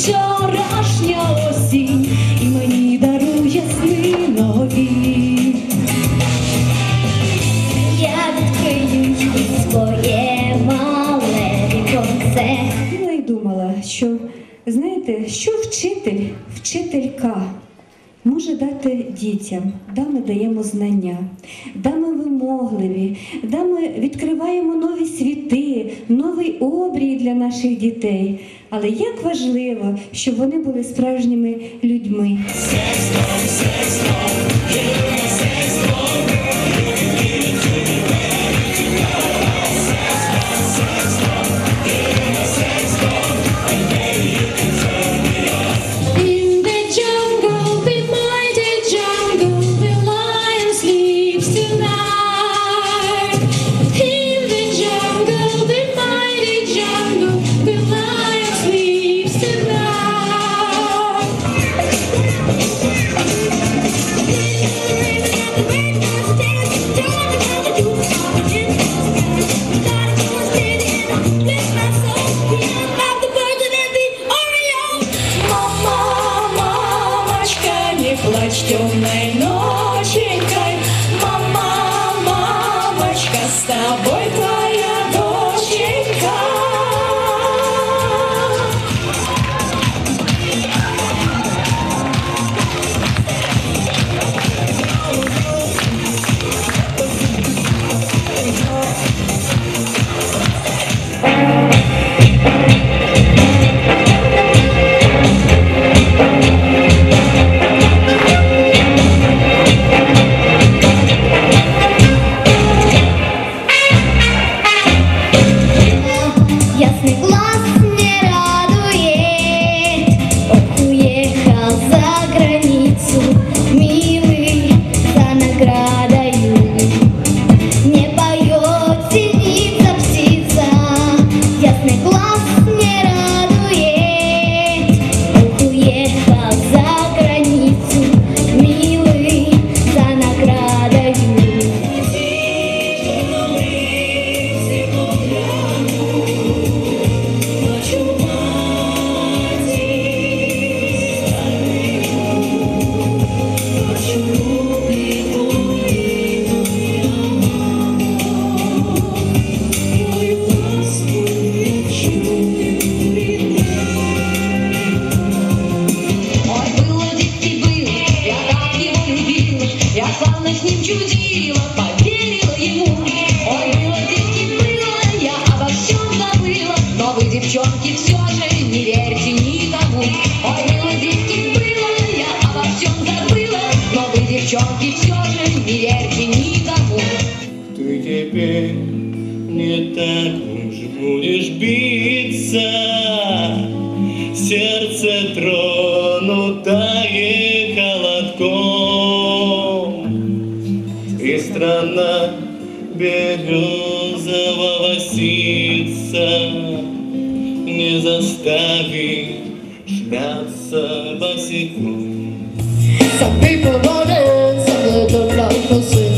вчорашня осінь і мені дарує сни нові. Я відкрию своє мале віконце. Я й думала, що знаєте, що вчитель, вчителька може дати дітям? Да, ми даємо знання, да, ми вимогливі, да, ми відкриваємо нові світи, новий обрій для наших дітей. Але як важливо, щоб вони були справжніми людьми. In с тобой твоя девчонки, все же не верьте никому. Ой, было детки было, я обо всем забыла, но вы, девчонки, все же не верьте никому. Ты теперь не так уж будешь биться, Сердце тронутое холодком, И страна березового nie zastawi Świat Some people want it, some people don't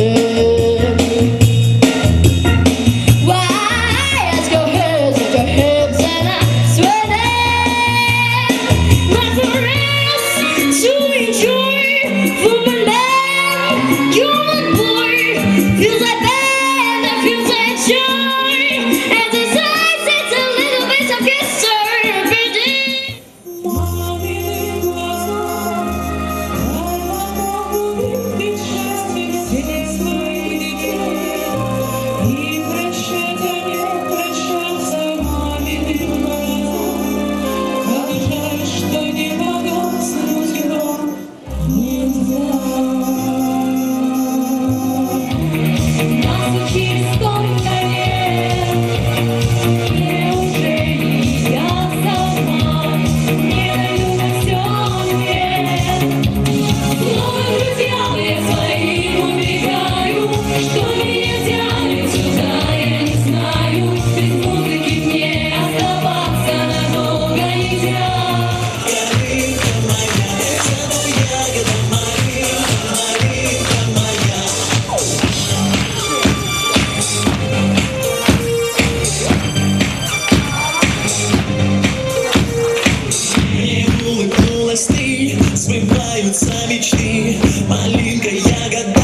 мечты, малинка ягода,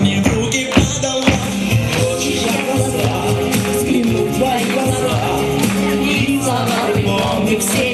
мне в подала. Хочешь, я глаза, взгляну твои глаза, лица, помни все.